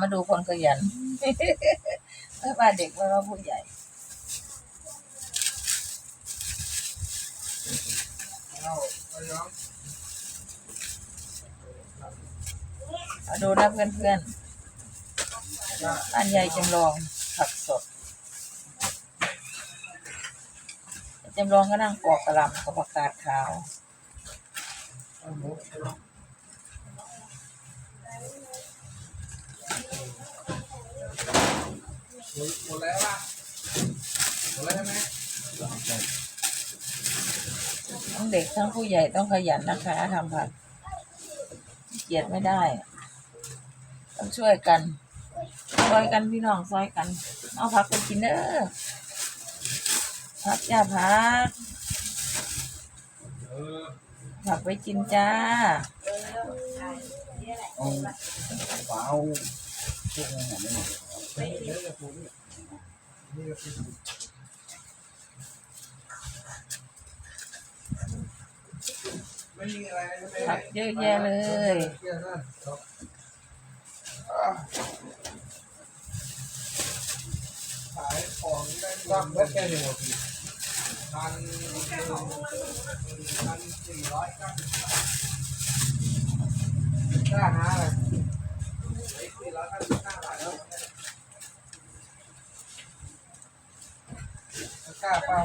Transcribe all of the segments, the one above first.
มาดูคนขยันไม่ว่าเด็กไม่ว่าผู้ใหญ่เอาเอาย้อมมาดูนะเพื่อนๆบ้านยายจำลองผักสดจำลองก็นั่งปอกกระลำกับผักกาดขาว หมูหมดหมดแล้วป่ะหมดแล้วใช่ไหมทั้งเด็กทั้งผู้ใหญ่ต้องขยันนะคะทำผักขี้เกียจไม่ได้ ต้องช่วยกันซอยกันพี่น้องซอยกัน เอาผักไปกินเด้อผักจ้าผักเออผักไปกินจ้าเอาฝาเอาพวกอาหารนี่หน่อยไม่เยอะจะพูด ผักเยอะแยะเลยขายของได้รับเมื่อแค่หนึ่งนาทีพันพันสี่ร้อยเก้าสิบกล้าหาเลยสี่ร้อยเก้าสิบห้าบาทแล้ว กล้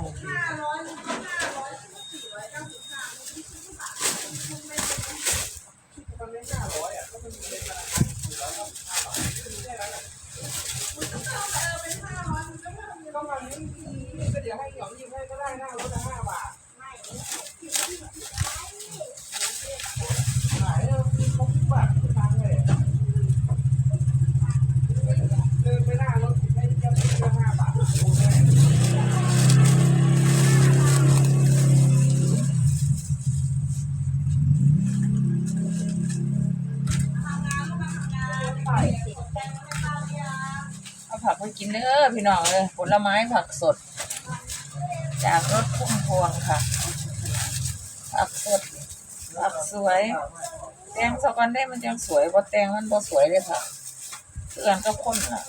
ผักไปกินเด้อพี่น้องเลยผลไม้ผักสด จากรถพุ่มพวงค่ะ ผักสดผักสวย แตงสกอนได้มันยังสวยพอแตงมันพอสวยเลยค่ะเพื่อนก็พ่นอะ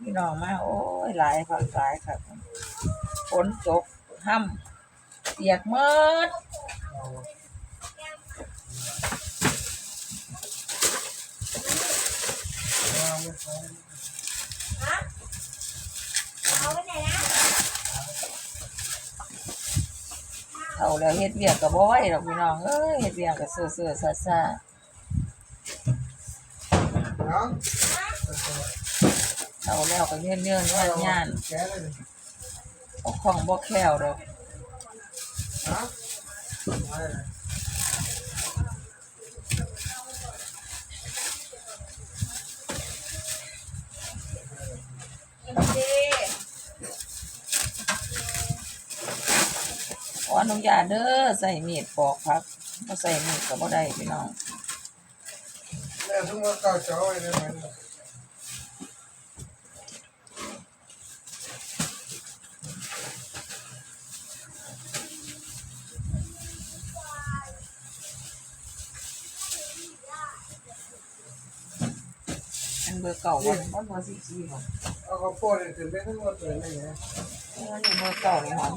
พี่น้องมาโอ้ยหลายผักหลายค่ะฝนตกห้ำเปียกหมด เอาแล้วเฮ็ดเวียกกับบ่ไหวหรอกพี่น้องเอ้ยเฮ็ดเวียกกับเสื่อเสื่อซาซาเนาะเอาแล้วก็เนื่อเนื่อนงานงานแกเลยบ่คล่องบ่แคล่วดอกฮะ ขออนุญาตเด้อใส่มีดปอกผักบ่ใส่มีดก็บ่ได้พี่น้องแม่ทุกคนเก่าเจ้าไว้ได้ไหมอันเบอร์เก่าบ่บ่เบอร์สี่สี่บ่เอาข้าวโพดเนี่ยถึงได้ทั้งหมดเลยนี่ไง เออนี่เบอร์เก่านี่หอม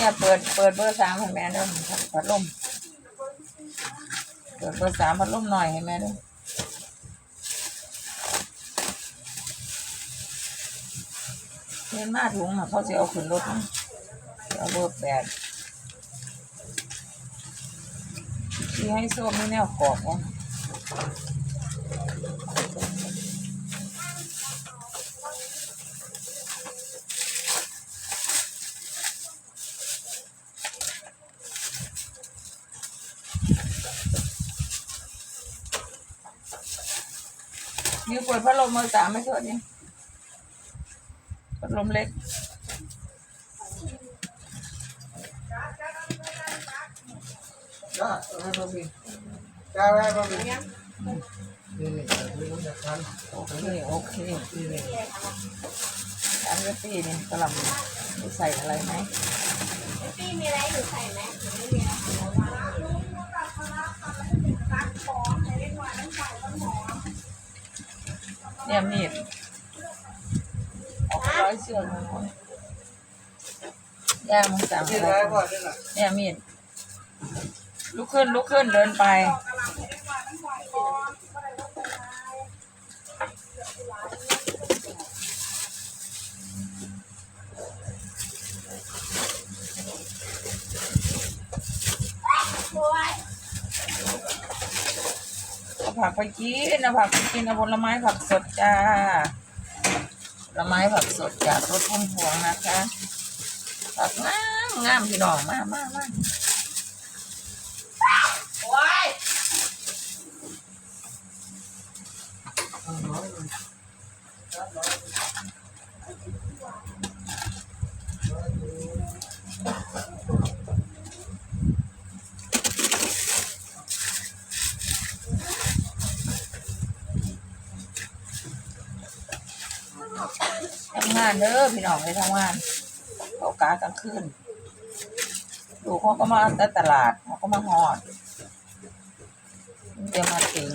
เนี่ยเปิดเปิดเบอร์สามให้แม่ด้อพัดลมเปิดเบอร์สามพัดลมหน่อยให้แม่ด้อเห็นมาถุงน่ะเขาจะเอาขึ้นรถเอาเบอร์แปดที่ให้ส้มนี่แนวกรอบวะ มีเปิดพัดลมเบอร์สามไม่ช่วยดิพัดลมเล็กจ้าให้พ่อมีจ้าไว้ให้พ่อมีนี่นี่นี่รู้จักกันโอเคโอเคนี่นี่ออันนี้ปีนี่กระหลำใส่อะไรไหมพี่มีอะไรอยู่ใส่ไหมหรือไม่มีอะไรเพราะว่า เนี่ยมีดออกร้อยเชือกเลยย่ามึงสั่งอะไรร้ายกันกว่านี่แหละเนี่ยมีดลุกขึ้นลุกขึ้นเดินไป เอาผักไปกินเอาผักไปกินเอาผลไม้ผักสดจ้าผลไม้ผักสดจากรถพุ่มพวงนะคะผักงามงามพี่น้องมากมากมากโอ้ย ทำงานเด้อพี่น้องไปทำงานเขากากลางคืนดูเขาก็มาตตลาดเขาก็มาหอดมันจะมาถึง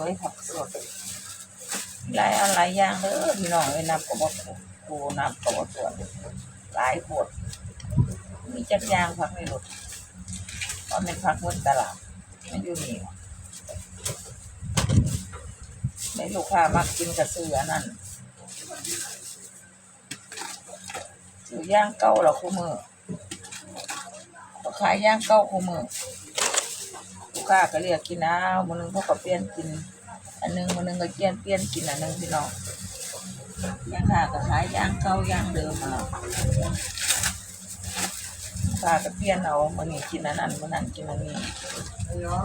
วยผักสดหลายอะไรอย่างเด้อพี่น้องไอ้นับกบกูนับกบตัวหลายขวดมีจักอยางผักในรถก็เป็นผักบนตลาดมันอยู่นี่ในลูกค้ามักกินกระเสือนั่นซื้อย่างเก้าเหราคู่มือก็ขายย่างเก้าคู่มือ ค้าก็เรียกกินอ้ามื้อนึงเขาก็เปลี่ยนกิน อันหนึงมื้อนึงก็เปลี่ยนเปลี่ยนกินอันหนึงพี่น้องย่างค่ะก็ขายย่างเก่าย่างเดิมมาลูกค้าก็เปลี่ยนเอามื้อนี้กินอันนั้นมื้อนั้นกินอันนี้ไอ้น้อง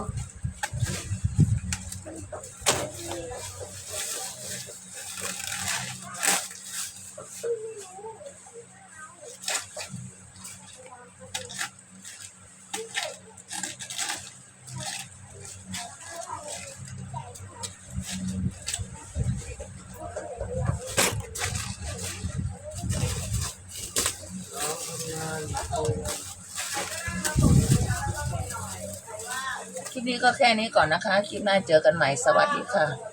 นี้ก็แค่นี้ก่อนนะคะ คลิปหน้าเจอกันใหม่ สวัสดีค่ะ